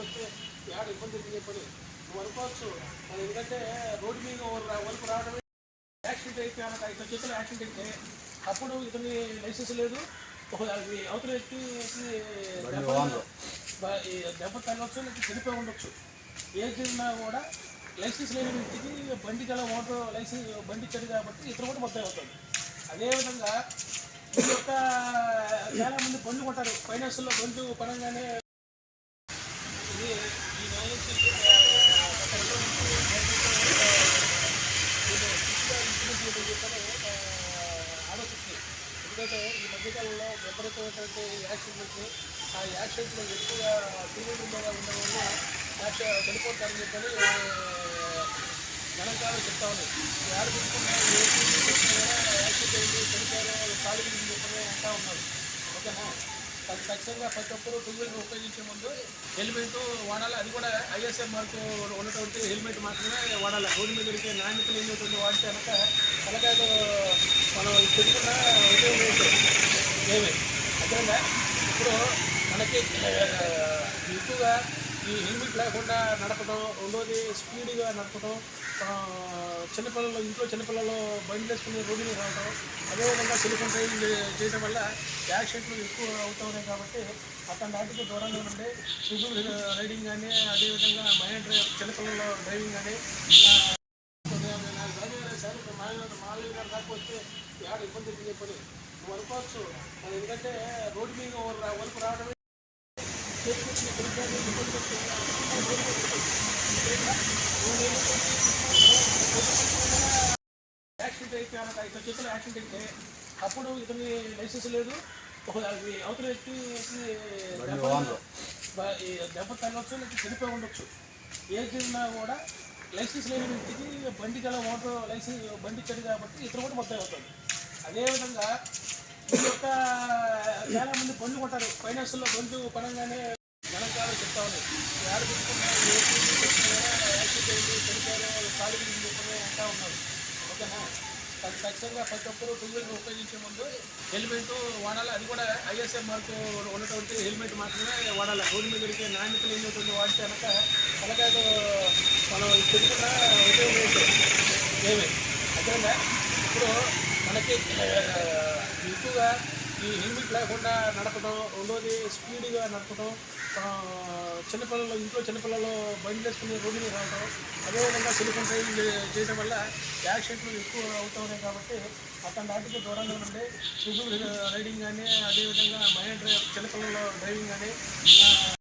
ఇబ్బంది ఎందుకు చెప్పని నువ్వు అనుకోవచ్చు. అది ఎందుకంటే రోడ్డు మీద వరకు రావడమే యాక్సిడెంట్ అయితే కనుక ఇతని చేతిలో యాక్సిడెంట్ అయితే అప్పుడు ఇతని లైసెన్స్ లేదు. అవతల వ్యక్తి దెబ్బ తగలవచ్చు లేకపోతే చనిపోయి ఉండొచ్చు. ఏది జరిగినా కూడా లైసెన్స్ లేని వ్యక్తికి బండి గల ఓటర్ లైసెన్స్ బండి ఇచ్చాడు కాబట్టి ఇతను కూడా మొత్తం అవుతుంది అదేవిధంగా ఈ యొక్క చాలా మంది బండ్లు కొంటారు ఫైనాన్స్లో బండ్లు కొనగానే ఎందుకంటే ఈ మధ్యకాలంలో విపరీతమైనటువంటి యాక్సిడెంట్స్ ఆ యాక్సిడెంట్లో ఎక్కువగా టూ ఉండడం వల్ల యాక్సిడెంట్ చనిపోతారని చెప్పని గణకాలం చెప్తా ఉన్నాయి యాడ చూసుకున్నా ఏ యాక్సిడెంట్ అయింది చనిపోయారు కాలు గురించి చెప్పని అంటా ఉన్నారు ఖచ్చితంగా ప్రతి ఒక్కరు టూ వీలర్ ఉపయోగించే ముందు హెల్మెట్ వాడాలి. అది కూడా ఐఎస్ఎం మార్కు ఉన్నటువంటి హెల్మెట్ మాత్రమే వాడాలి. రోడ్డు మీద దొరికే నాణ్యత లేనటువంటి వాడితే కనుక తలకాయలు మనం పెట్టుకున్న ఉపయోగం ఏమే ఏమి? అర్థంగా ఇప్పుడు మనకి ఎక్కువగా ఈ హెల్మెట్ లేకుండా నడపడం రెండోది స్పీడ్గా నడపడం చిన్నపిల్లలు ఇంట్లో చిన్నపిల్లలు బండి వేసుకుని రోడ్డు మీద రావటం అదేవిధంగా సెలిఫోన్ డ్రైవింగ్ చేయడం వల్ల యాక్సిడెంట్లు ఎక్కువ అవుతూ ఉన్నాయి కాబట్టి అతని నాటికి దూరంగా ఉండే షుగర్ రైడింగ్ కానీ అదేవిధంగా మైనర్ డ్రైవ్ చిన్నపిల్లల డ్రైవింగ్ కానీ మాలయ్య గారు దాకా వస్తే ఏడ ఇబ్బంది ఎందుకు చెప్పని నువ్వు అది ఎందుకంటే రోడ్డు మీద వరకు రావడమే చేతికొచ్చిన ఇబ్బంది కనుక ఇతని చేతిలో యాక్సిడెంట్ అయితే అప్పుడు ఇతని లైసెన్స్ లేదు ఒక అవతల వ్యక్తి దెబ్బ తగలవచ్చు లేకపోతే చనిపోయి ఉండొచ్చు ఏది జరిగినా కూడా లైసెన్స్ లేని వ్యక్తికి బండి గల ఓటర్ లైసెన్స్ బండి ఇచ్చాడు కాబట్టి ఇతను కూడా మొత్తం అవుతుంది అదేవిధంగా ఈ యొక్క చాలా మంది బండ్లు కొంటారు ఫైనాన్స్లో బండ్లు కొనగానే గణకాలం చెప్తా ఉన్నాయి యాడ చూసుకున్నా ఏ టీవీ చూసినా కూడా యాక్సిడెంట్ అయింది చనిపోయారు వాళ్ళు కాలు గురించి చెప్పని అంటా ఉన్నారు ఓకేనా అది ఖచ్చితంగా ప్రతి ఒక్కరు టూ వీలర్ ఉపయోగించే ముందు హెల్మెట్ వాడాలి అది కూడా ఐఎస్ఐ మార్కు ఉన్నటువంటి హెల్మెట్ మాత్రమే వాడాలి. రోడ్డు మీద దొరికే నాణ్యత లేనటువంటి వాడితే కనుక తలకాయలు మనం పెట్టుకున్న ఉపయోగం ఏంటి అర్థంగా ఇప్పుడు మనకి ఎక్కువగా ఈ హెల్మెట్ లేకుండా నడపడం రెండోది స్పీడ్గా నడపడం చిన్నపిల్లలు ఇంట్లో చిన్నపిల్లలు బండి వేసుకుని రోడ్డు మీద రావడం అదేవిధంగా సెల్ఫోన్ డ్రైవింగ్ చేయడం వల్ల యాక్సిడెంట్లు ఎక్కువ అవుతున్నాయి కాబట్టి అతని నాటికి దూరంగా ఉండే షుగర్ రైడింగ్ కానీ అదేవిధంగా మైనర్ డ్రైవ్ చిన్నపిల్లల డ్రైవింగ్ కానీ